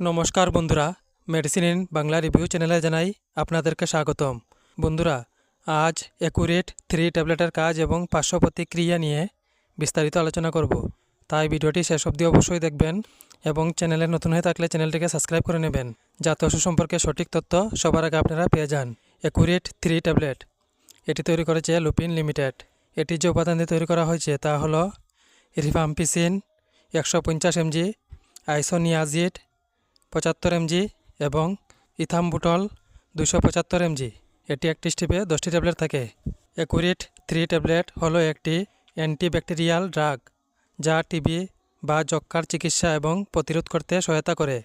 নমস্কার বন্ধুরা medicine in Bangla review চ্যানেলে জানাই আপনাদেরকে স্বাগতম। বন্ধুরা, আজ অ্যাকুরেট থ্রি ট্যাবলেটের কাজ এবং পার্শ্ব প্রতিক্রিয়া নিয়ে বিস্তারিত আলোচনা করব। তাই ভিডিওটি শেষ অবধি অবশ্যই দেখবেন এবং চ্যানেলে নতুন হয়ে থাকলে চ্যানেলটিকে সাবস্ক্রাইব করে নেবেন। যাতে ওষুধ সম্পর্কে সঠিক তথ্য সবার আগে আপনারা পেয়ে যান। অ্যাকুরেট থ্রি ট্যাবলেট এটি তৈরি করেছে লুপিন লিমিটেড এটি যে উপাদান দিয়ে তৈরি করা হয়েছে তা হলো রিফাম্পিসিন একশো পঞ্চাশ এমজি আইসোনিয়াজিড পঁচাত্তর এমজি এবং ইথামবুটল দুশো পঁচাত্তর এমজি। এটি একটি স্টিপে দশটি ট্যাবলেট থাকে। একুরিট থ্রি ট্যাবলেট হলো একটি অ্যান্টিব্যাকটেরিয়াল ড্রাগ, যা টিবি বা যক্কার চিকিৎসা এবং প্রতিরোধ করতে সহায়তা করে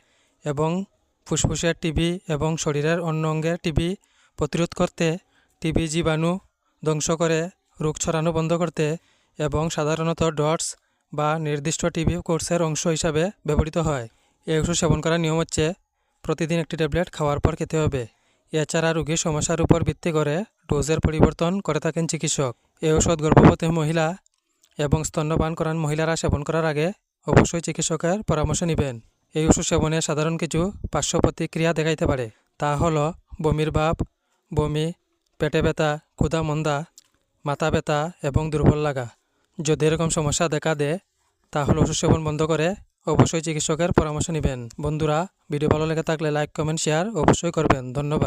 এবং ফুসফুসের টিবি এবং শরীরের অন্য অঙ্গের টিবি প্রতিরোধ করতে টিবি জীবাণু ধ্বংস করে, রোগ ছড়ানো বন্ধ করতে এবং সাধারণত ডটস বা নির্দিষ্ট টিবি কোর্সের অংশ হিসাবে ব্যবহৃত হয়। এই ওষুধ সেবন করার নিয়ম হচ্ছে প্রতিদিন একটি ট্যাবলেট খাওয়ার পর খেতে হবে। এছাড়া রোগীর সমস্যার উপর ভিত্তি করে ডোজের পরিবর্তন করে থাকেন চিকিৎসক। এই ওষুধ গর্ভবতী মহিলা এবং স্তন্যপান করান মহিলারা সেবন করার আগে অবশ্যই চিকিৎসকের পরামর্শ নেবেন। এই ওষুধ সেবনে সাধারণ কিছু পার্শ্ব প্রতিক্রিয়া দেখাইতে পারে। তা হল বমির ভাব, বমি, পেটে ব্যথা, ক্ষুধা মন্দা, মাথা ব্যথা এবং দুর্বল লাগা। যদি এরকম সমস্যা দেখা দেয়, তাহলে ওষুধ সেবন বন্ধ করে অবশ্যই চিকিৎসকের পরামর্শ নেবেন। বন্ধুরা, ভিডিও ভালো লেগে থাকলে লাইক, কমেন্ট, শেয়ার অবশ্যই করবেন। ধন্যবাদ।